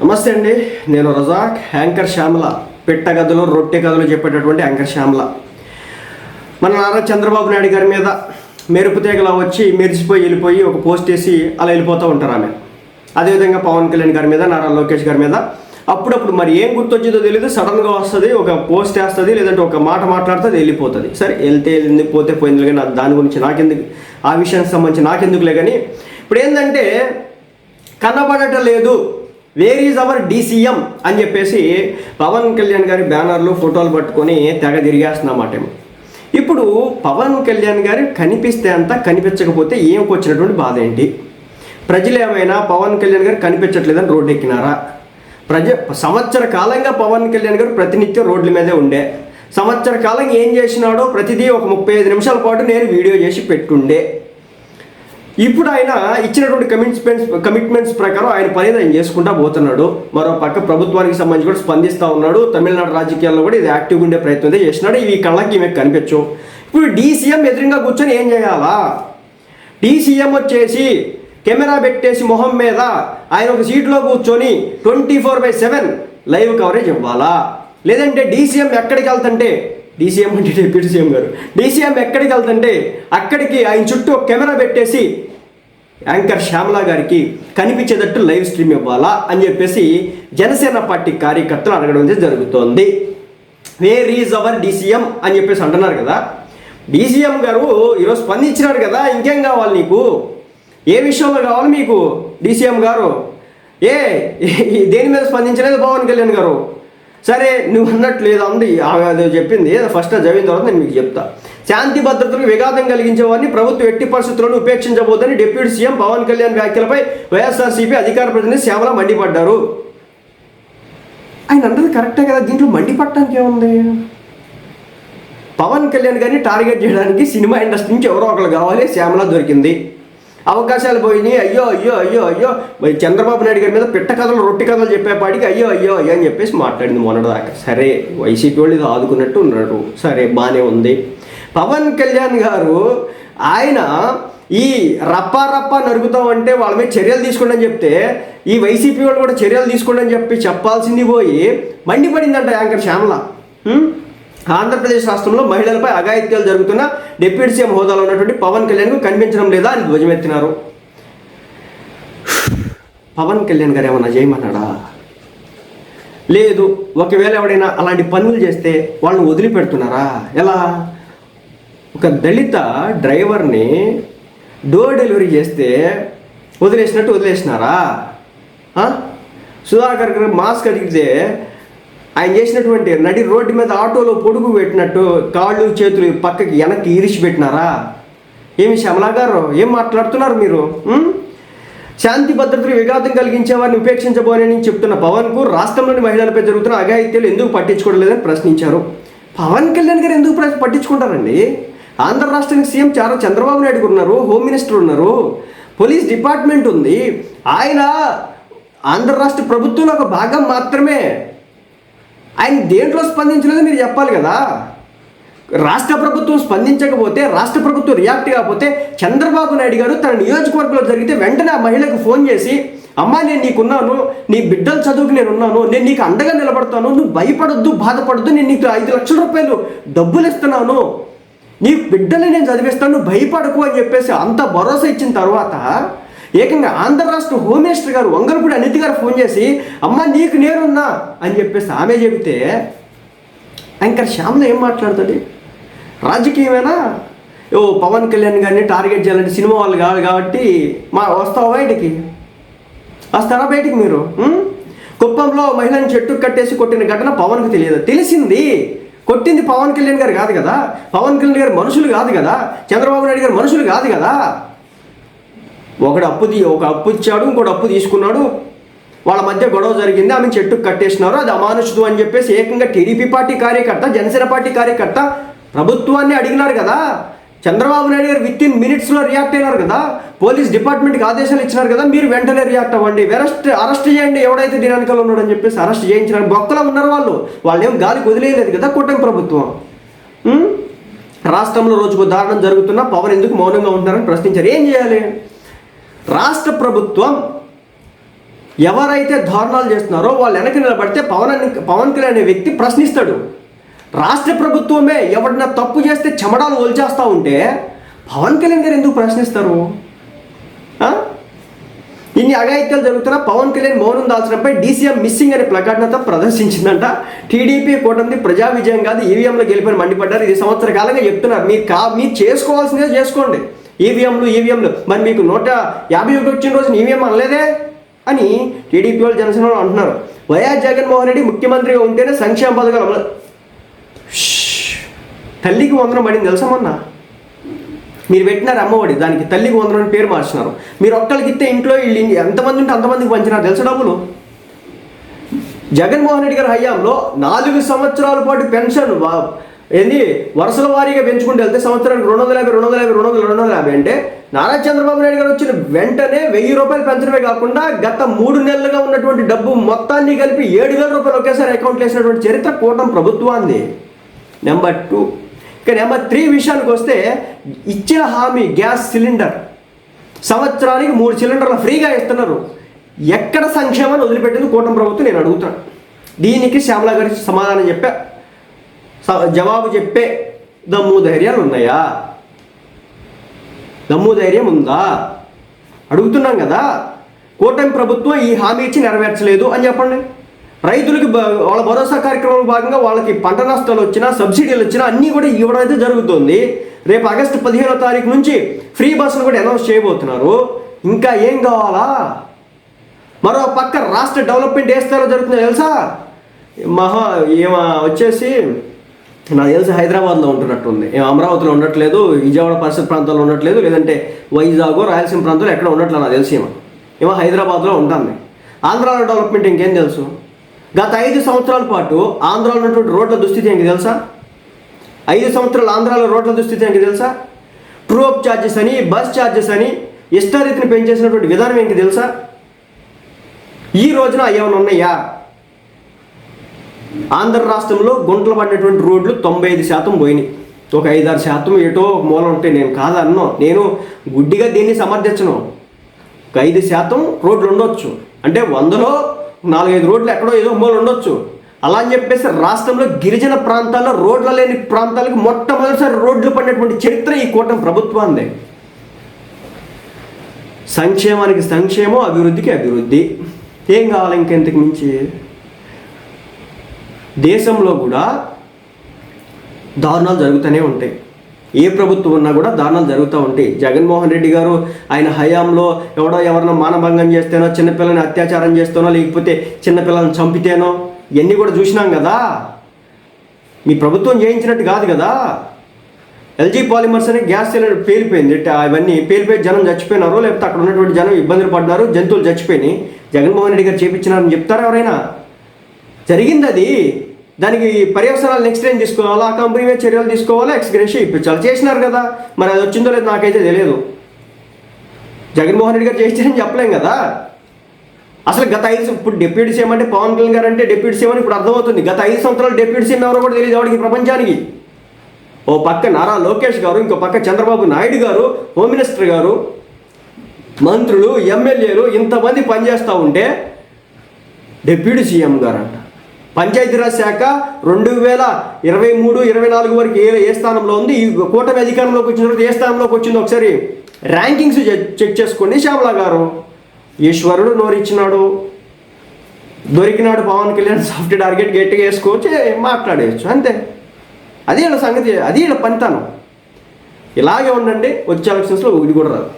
నమస్తే అండి నేను రజాక్ యాంకర్ శ్యామల పెట్ట గదులు రొట్టె గదులు చెప్పేటటువంటి యాంకర్ శ్యామల. మన నారా చంద్రబాబు నాయుడు గారి మీద మెరుపు తీగలా వచ్చి మెరిసిపోయి వెళ్ళిపోయి ఒక పోస్ట్ వేసి అలా వెళ్ళిపోతూ ఉంటారు ఆమె. అదేవిధంగా పవన్ కళ్యాణ్ గారి మీద నారా లోకేష్ గారి మీద. అప్పుడప్పుడు మరి ఏం గుర్తొచ్చిందో తెలియదు సడన్గా వస్తుంది ఒక పోస్ట్ వేస్తుంది లేదంటే ఒక మాట మాట్లాడుతుంది వెళ్ళిపోతుంది. సరే వెళ్తే వెళ్ళింది పోతే పోయింది కానీ దాని గురించి నాకెందుకు ఆ విషయానికి సంబంధించి నాకెందుకులే కానీ ఇప్పుడు ఏంటంటే కనబడటం లేదు వేర్ ఈజ్ అవర్ డీసీఎం అని చెప్పేసి పవన్ కళ్యాణ్ గారి బ్యానర్లు ఫోటోలు పట్టుకొని తెగ తిరిగేస్తున్నామాట ఇప్పుడు పవన్ కళ్యాణ్ గారు కనిపిస్తే అంత కనిపించకపోతే ఏమికి వచ్చినటువంటి బాధ ఏంటి? ప్రజలు ఏమైనా పవన్ కళ్యాణ్ గారు కనిపించట్లేదని రోడ్డు ఎక్కినారా? ప్రజ సంవత్సర కాలంగా పవన్ కళ్యాణ్ గారు ప్రతినిత్యం రోడ్ల మీదే ఉండే. సంవత్సర కాలంగా ఏం చేసినాడో ప్రతిదీ ఒక ముప్పై ఐదు నిమిషాల పాటు నేను వీడియో చేసి పెట్టుండే. ఇప్పుడు ఆయన ఇచ్చినటువంటి కమిట్మెంట్స్ కమిట్మెంట్స్ ప్రకారం ఆయన పని ఆయన చేసుకుంటా పోతున్నాడు. మరో పక్క ప్రభుత్వానికి సంబంధించి కూడా స్పందిస్తూ ఉన్నాడు. తమిళనాడు రాజకీయాల్లో కూడా ఇది యాక్టివ్గా ఉండే ప్రయత్నం అయితే చేసినాడు ఇవి కళ్ళకి మీకు కనిపించవు. ఇప్పుడు డీసీఎం ఎదురుగా కూర్చొని ఏం చేయాలా? డీసీఎం వచ్చేసి కెమెరా పెట్టేసి మొహం మీద ఆయన ఒక సీట్లో కూర్చొని twenty four by seven live coverage ఇవ్వాలా? లేదంటే డీసీఎం ఎక్కడికి వెళ్తుంటే డీసీఎం అంటే డిప్యూటీ సీఎం గారు. డీసీఎం ఎక్కడికి వెళ్తుంటే అక్కడికి ఆయన చుట్టూ కెమెరా పెట్టేసి యాంకర్ శ్యామల గారికి కనిపించేటట్టు లైవ్ స్ట్రీమ్ ఇవ్వాలా అని చెప్పేసి జనసేన పార్టీ కార్యకర్తలు అడగడం జరుగుతోంది. వేర్ ఈజ్ అవర్ డీసీఎం అని చెప్పేసి అంటున్నారు కదా. డీసీఎం గారు ఈరోజు స్పందించినారు కదా ఇంకేం కావాలి నీకు? ఏ విషయంలో కావాలి మీకు? డీసీఎం గారు ఏ దేని మీద స్పందించలేదు పవన్ కళ్యాణ్ గారు? సరే నువ్వు అన్నట్లు ఏదో ఉంది ఆమె అదే చెప్పింది. ఫస్ట్ చదివిన తర్వాత నేను మీకు చెప్తా. శాంతి భద్రతలకు విఘాతం కలిగించే వారిని ప్రభుత్వం ఎట్టి పరిస్థితులను ఉపేక్షించబోదని డిప్యూటీ సీఎం పవన్ కళ్యాణ్ వ్యాఖ్యలపై వైఎస్ఆర్సీపీ అధికార ప్రతినిధి శ్యామల మండిపడ్డారు. ఆయన అన్నది కరెక్టే కదా. దీంట్లో మండిపడటానికి ఏముంది? పవన్ కళ్యాణ్ గారిని టార్గెట్ చేయడానికి సినిమా ఇండస్ట్రీ నుంచి ఎవరో ఒకరు కావాలి. శ్యామల దొరికింది. అవకాశాలు పోయినాయి. అయ్యో అయ్యో అయ్యో అయ్యో. చంద్రబాబు నాయుడు గారి మీద పిట్ట కథలు రొట్టి కథలు చెప్పేపాటికి అయ్యో అయ్యో అయ్యో అని చెప్పేసి మాట్లాడింది మొన్నటిదాకా. సరే వైసీపీ వాళ్ళు ఇది ఆదుకున్నట్టు ఉన్నారు. సరే బాగానే ఉంది. పవన్ కళ్యాణ్ గారు ఆయన ఈ రప్పా రప్పా నరుగుతామంటే వాళ్ళ మీద చర్యలు తీసుకోండి అని చెప్తే ఈ వైసీపీ వాళ్ళు కూడా చర్యలు తీసుకోండి అని చెప్పి చెప్పాల్సింది పోయి మండిపడిందంట యాంకర్ శ్యామల. ఆంధ్రప్రదేశ్ రాష్ట్రంలో మహిళలపై అఘాయిత్యాలు జరుగుతున్న డిప్యూటీ సీఎం హోదాలో ఉన్నటువంటి పవన్ కళ్యాణ్కు కనిపించడం లేదా అని ధ్వజమెత్తినారు. పవన్ కళ్యాణ్ గారు ఏమన్నా చేయమన్నాడా? లేదు ఒకవేళ ఎవడైనా అలాంటి పనులు చేస్తే వాళ్ళని వదిలిపెడుతున్నారా? ఎలా? ఒక దళిత డ్రైవర్ని డోర్ డెలివరీ చేస్తే వదిలేసినట్టు వదిలేసినారా? సుధాకర్ గారు మాస్క్ అడిగితే ఆయన చేసినటువంటి నడి రోడ్డు మీద ఆటోలో పొడుగు పెట్టినట్టు కాళ్ళు చేతులు పక్కకి వెనక్కి ఇరిచి పెట్టినారా? ఏమి శ్యామలా గారు ఏం మాట్లాడుతున్నారు మీరు? శాంతి భద్రతలు విఘాతం కలిగించే వారిని ఉపేక్షించబోనని చెప్తున్న పవన్కు రాష్ట్రంలోని మహిళలపై జరుగుతున్న అఘాయిత్యాలు ఎందుకు పట్టించుకోవడం లేదని ప్రశ్నించారు. పవన్ కళ్యాణ్ గారు ఎందుకు పట్టించుకుంటారండి? ఆంధ్ర రాష్ట్రానికి సీఎం చాలా చంద్రబాబు నాయుడు గారు ఉన్నారు హోమ్ మినిస్టర్ ఉన్నారు పోలీస్ డిపార్ట్మెంట్ ఉంది. ఆయన ఆంధ్ర రాష్ట్ర ప్రభుత్వంలో ఒక భాగం మాత్రమే ఆయన దేంట్లో స్పందించలేదు మీరు చెప్పాలి కదా. రాష్ట్ర ప్రభుత్వం స్పందించకపోతే రాష్ట్ర ప్రభుత్వం రియాక్ట్ కాకపోతే చంద్రబాబు నాయుడు గారు తన నియోజకవర్గంలో జరిగితే వెంటనే ఆ మహిళకు ఫోన్ చేసి అమ్మా నేను నీకున్నాను నీ బిడ్డల చదువుకు నేను ఉన్నాను నేను నీకు అండగా నిలబడతాను నువ్వు భయపడొద్దు బాధపడొద్దు నేను నీకు ఐదు లక్షల రూపాయలు డబ్బులు ఇస్తున్నాను. నీ బిడ్డలు నేను చదివిస్తాను నువ్వు భయపడకు అని చెప్పేసి అంత భరోసా ఇచ్చిన తర్వాత ఏకంగా ఆంధ్ర రాష్ట్ర హోమ్ మినిస్టర్ గారు వంగలపూడి అనితి గారు ఫోన్ చేసి అమ్మ నీకు నేనున్నా అని చెప్పేసి ఆమె చెబితే యాంకర్ శ్యామ్లో ఏం మాట్లాడుతుంది? రాజకీయమేనా? ఓ పవన్ కళ్యాణ్ గారిని టార్గెట్ చేయాలంటే సినిమా వాళ్ళు కాదు కాబట్టి మా వస్తావా బయటికి? వస్తారా బయటికి మీరు? కుప్పంలో మహిళను చెట్టు కట్టేసి కొట్టిన ఘటన పవన్కి తెలియదు? తెలిసింది. కొట్టింది పవన్ కళ్యాణ్ గారు కాదు కదా. పవన్ కళ్యాణ్ గారు మనుషులు కాదు కదా. చంద్రబాబు నాయుడు గారు మనుషులు కాదు కదా. ఒకడు అప్పు ఒక అప్పు ఇచ్చాడు ఇంకోటి అప్పు తీసుకున్నాడు. వాళ్ళ మధ్య గొడవ జరిగింది. ఆమె చెట్టుకు కట్టేసినారు. అది అమానుషుడు అని చెప్పేసి ఏకంగా టీడీపీ పార్టీ కార్యకర్త జనసేన పార్టీ కార్యకర్త ప్రభుత్వాన్ని అడిగినారు కదా. చంద్రబాబు నాయుడు గారు విత్ ఇన్ మినిట్స్లో రియాక్ట్ అయినారు కదా. పోలీస్ డిపార్ట్మెంట్కి ఆదేశాలు ఇచ్చినారు కదా. మీరు వెంటనే రియాక్ట్ అవ్వండి. అరెస్ట్ అరెస్ట్ చేయండి. ఎవడైతే దీని వెనకాల ఉన్నాడని చెప్పేసి అరెస్ట్ చేయించినారు. బొక్కలో ఉన్నారు వాళ్ళు. వాళ్ళు ఏం గాలికి వదిలేయలేదు కదా కూటమి ప్రభుత్వం. రాష్ట్రంలో రోజుకు దారుణం జరుగుతున్నా పవన్ ఎందుకు మౌనంగా ఉంటున్నారని ప్రశ్నించారు. ఏం చేయాలి? రాష్ట్ర ప్రభుత్వం ఎవరైతే దారుణాలు చేస్తున్నారో వాళ్ళు వెనక నిలబడితే పవన్ అని- పవన్ కళ్యాణ్ అనే వ్యక్తి ప్రశ్నిస్తాడు. రాష్ట్ర ప్రభుత్వమే ఎవడన్నా తప్పు చేస్తే చెమడాలు ఒలిచేస్తూ ఉంటే పవన్ కళ్యాణ్ గారు ఎందుకు ప్రశ్నిస్తారు? ఇన్ని అఘాయిత్యాలు జరుగుతున్నా పవన్ కళ్యాణ్ మౌనం దాల్చడంపై డీసీఎం మిస్సింగ్ అనే ప్లకార్డునతో ప్రదర్శించిందంట. టీడీపీ కూటమి ప్రజా విజయం కాదు ఈవీఎంలో గెలిపని మండిపడ్డారు. ఇది సంవత్సర కాలంగా చెప్తున్నారు. మీరు కా మీరు చేసుకోవాల్సిందే చేసుకోండి. ఈవీఎంలు ఈవీఎంలు మరి మీకు నూట యాభై ఒకటి వచ్చిన రోజున ఈవీఎం అనలేదే? అని టీడీపీ వాళ్ళు జనసేన వాళ్ళు అంటున్నారు. వైఎస్ జగన్మోహన్ రెడ్డి ముఖ్యమంత్రిగా ఉంటేనే సంక్షేమ పథకాలు అమలు తల్లికి వందనం పడింది తెలుసా మొన్న? మీరు పెట్టినారు అమ్మఒడి దానికి తల్లికి వందనం అని పేరు మార్చినారు. మీరు ఒక్కరికి ఇస్తే ఇంట్లో వీళ్ళు ఎంతమంది ఉంటే అంతమందికి పంచినారు తెలుసు డబ్బులు? జగన్మోహన్ రెడ్డి గారి హయాంలో నాలుగు సంవత్సరాల పాటు పెన్షన్ ఏంది? వరుసల వారీగా పెంచుకుంటూ వెళ్తే సంవత్సరానికి రెండు వందల యాభై రెండు వందల యాభై రెండు వందల రెండు వందల యాభై అంటే నారా చంద్రబాబు నాయుడు గారు వచ్చిన వెంటనే వెయ్యి రూపాయలు పెంచడమే కాకుండా గత మూడు నెలలుగా ఉన్నటువంటి డబ్బు మొత్తాన్ని కలిపి ఏడు వేల రూపాయలు ఒకేసారి అకౌంట్ వేసినటువంటి చరిత్ర కూటమి ప్రభుత్వాన్ని. నెంబర్ టూ ఇక నెంబర్ త్రీ విషయానికి వస్తే ఇచ్చిన హామీ గ్యాస్ సిలిండర్. సంవత్సరానికి మూడు సిలిండర్లు ఫ్రీగా ఇస్తున్నారు. ఎక్కడ సంక్షేమాన్ని వదిలిపెట్టింది కూటమి ప్రభుత్వం? నేను అడుగుతాను దీనికి శ్యామల గారి సమాధానం చెప్పా. జవాబు చెప్పే దమ్ము ధైర్యాలు ఉన్నాయా దమ్ము ధైర్యం ఉందా అడుగుతున్నాం కదా. కూటమి ప్రభుత్వం ఈ హామీ ఇచ్చి నెరవేర్చలేదు అని చెప్పండి. రైతులకి వాళ్ళ భరోసా కార్యక్రమంలో భాగంగా వాళ్ళకి పంట నష్టాలు వచ్చినా సబ్సిడీలు వచ్చినా అన్నీ కూడా ఇవ్వడం అయితే జరుగుతుంది. రేపు ఆగస్టు పదిహేనో తారీఖు నుంచి ఫ్రీ బస్సులు కూడా అనౌన్స్ చేయబోతున్నారు. ఇంకా ఏం కావాలా? మరో పక్క రాష్ట్ర డెవలప్మెంట్ ఏ స్థాయిలో జరుగుతుందో తెలుసా? మహా ఏమా వచ్చేసి నాకు తెలిసి హైదరాబాద్లో ఉంటున్నట్టుంది. అమరావతిలో ఉండట్లేదు విజయవాడ పరిసర ప్రాంతాల్లో ఉండట్లేదు లేదంటే వైజాగ్ రాయలసీమ ప్రాంతంలో ఎక్కడ ఉండట్లేదు నాకు తెలిసి ఏమో. ఏమో హైదరాబాద్లో ఉంటుంది. ఆంధ్రాలో డెవలప్మెంట్ ఇంకేం తెలుసు? గత ఐదు సంవత్సరాల పాటు ఆంధ్రాలో ఉన్నటువంటి రోడ్ల దుస్థితి ఏంటి తెలుసా? ఐదు సంవత్సరాలు ఆంధ్రాలో రోడ్ల దుస్థితి ఏంటి తెలుసా? ట్రోప్ ఛార్జెస్ అని బస్ ఛార్జెస్ అని ఇష్టారీతిని పెంచేసినటువంటి విధానం ఏంటి తెలుసా? ఈ రోజున ఏమైనా ఉన్నాయా? ఆంధ్ర రాష్ట్రంలో గుంటలు పడినటువంటి రోడ్లు తొంభై ఐదు శాతం పోయినాయి. ఒక ఐదారు శాతం ఎటో ఒక మూల ఉంటే నేను కాదన్నో నేను గుడ్డిగా దీన్ని సమర్థించను. ఒక ఐదు శాతం రోడ్లు ఉండొచ్చు. అంటే వందలో నాలుగైదు రోడ్లు ఎక్కడో ఏదో మూల ఉండొచ్చు. అలా అని చెప్పేసి రాష్ట్రంలో గిరిజన ప్రాంతాల్లో రోడ్ల లేని ప్రాంతాలకు మొట్టమొదటిసారి రోడ్లు పడినటువంటి చరిత్ర ఈ కూటమి ప్రభుత్వాన్ని సంక్షేమానికి సంక్షేమం అభివృద్ధికి అభివృద్ధి. ఏం కావాలి ఇంకెంతకు మించి? దేశంలో కూడా దారుణాలు జరుగుతూనే ఉంటాయి. ఏ ప్రభుత్వం ఉన్నా కూడా దారుణాలు జరుగుతూ ఉంటాయి. జగన్మోహన్ రెడ్డి గారు ఆయన హయాంలో ఎవడో ఎవరినో మానభంగం చేస్తేనో చిన్నపిల్లని అత్యాచారం చేస్తేనో లేకపోతే చిన్నపిల్లల్ని చంపితేనో ఇవన్నీ కూడా చూసినాం కదా. మీ ప్రభుత్వం చేయించినట్టు కాదు కదా. ఎల్జీ పాలిమర్స్ అనే గ్యాస్ సిలిండర్ పేలిపోయింది. అవన్నీ పేలిపోయి జనం చచ్చిపోయినారు లేకపోతే అక్కడ ఉన్నటువంటి జనం ఇబ్బందులు పడ్డారు జంతువులు చచ్చిపోయినాయి. జగన్మోహన్ రెడ్డి గారు చేపించినారని చెప్తారా ఎవరైనా? జరిగింది అది. దానికి పర్యవసనాలు నెక్స్ట్ ఏం తీసుకోవాలా? ఆ కంపెనీ మీద చర్యలు తీసుకోవాలా? ఎక్స్గ్రేషియా ఇప్పించాలి. చేసినారు కదా. మరి అది వచ్చిందో లేదు నాకైతే తెలియదు. జగన్మోహన్ రెడ్డి గారు చేయించారని చెప్పలేం కదా. అసలు గత ఐదు ఇప్పుడు డిప్యూటీ సీఎం అంటే పవన్ కళ్యాణ్ గారు అంటే డిప్యూటీ సీఎం అని ఇప్పుడు అర్థమవుతుంది. గత ఐదు సంవత్సరాలు డిప్యూటీ సీఎం ఎవరో కూడా తెలియదు ఎవరికి ప్రపంచానికి. ఓ పక్క నారా లోకేష్ గారు ఇంకో పక్క చంద్రబాబు నాయుడు గారు హోమ్ మినిస్టర్ గారు మంత్రులు ఎమ్మెల్యేలు ఇంతమంది పనిచేస్తూ ఉంటే డిప్యూటీ సీఎం గారు అంట పంచాయతీరాజ్ శాఖ రెండు వేల ఇరవై మూడు ఇరవై నాలుగు వరకు ఏ ఏ స్థానంలో ఉంది? ఈ కూటమి అధికారంలోకి వచ్చిన తర్వాత ఏ స్థానంలోకి వచ్చిందో ఒకసారి ర్యాంకింగ్స్ చెక్ చెక్ చేసుకోండి శ్యామల గారు. ఈశ్వరుడు నోరిచ్చినాడు. దొరికినాడు పవన్ కళ్యాణ్ సాఫ్ట్ టార్గెట్ గట్టిగా వేసుకోవచ్చు మాట్లాడేయచ్చు అంతే. అది వీళ్ళ సంగతి అది వీళ్ళ పనితనం. ఇలాగే ఉండండి వచ్చే ఎలక్షన్స్లో ఒకటి కూడా రాదు.